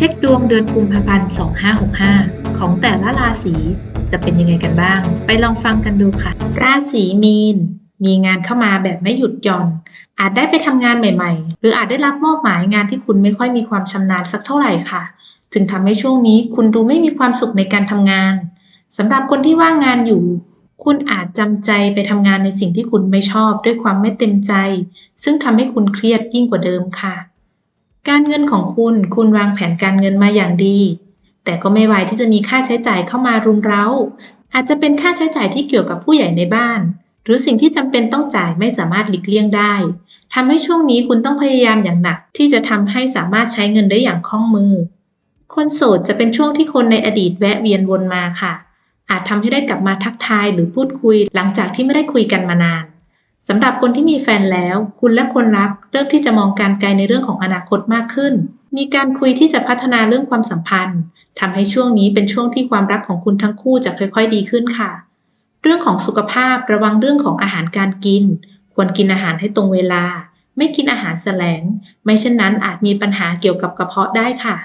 เช็คดวงเดือนกุมภาพันธ์2565 ของแต่ละราศีจะเป็นยังไงกันบ้าง ไปลองฟังกันดูค่ะ ราศีมีน มีงานเข้ามาแบบไม่หยุดหย่อน อาจได้ไปทำงานใหม่ๆ หรืออาจได้รับมอบหมายงานที่คุณไม่ค่อยมีความชำนาญสักเท่าไหร่ค่ะ จึงทำให้ช่วงนี้คุณดูไม่มีความสุขในการทำงานสำหรับคนที่ว่างงานอยู่ คุณอาจจำใจไปทำงานในสิ่งที่คุณไม่ชอบด้วยความไม่เต็มใจ ซึ่งทำให้คุณเครียดยิ่งกว่าเดิมค่ะ การเงินของคุณคุณวางแผนการเงินมาอย่างดี แต่ก็ไม่ไวที่จะมีค่าใช้จ่ายเข้ามารุมเร้า อาจจะเป็นค่าใช้จ่ายที่เกี่ยวกับผู้ใหญ่ในบ้าน หรือสิ่งที่จำเป็นต้องจ่ายไม่สามารถหลีกเลี่ยงได้ทำให้ช่วงนี้คุณต้องพยายามอย่างหนัก ที่จะทำให้สามารถใช้เงินได้อย่างคล่องมือ คนโสดจะเป็นช่วงที่คนในอดีตแวะเวียนวนมาค่ะ อาจทำให้ได้กลับมาทักทายหรือพูดคุย หลังจากที่ไม่ได้คุยกันมานาน สำหรับคนที่มีแฟนแล้ว คุณและคนรักเริ่มที่จะมองการไกลในเรื่องของอนาคตมากขึ้น มีการคุยที่จะพัฒนาเรื่องความสัมพันธ์ทำให้ช่วงนี้เป็นช่วงที่ความรักของคุณทั้งคู่จะค่อย ๆ ดีขึ้นค่ะ เรื่องของสุขภาพระวังเรื่องของอาหารการกิน ควรกินอาหารให้ตรงเวลา ไม่กินอาหารแสลง ไม่เช่นนั้นอาจมีปัญหาเกี่ยวกับกระเพาะได้ค่ะ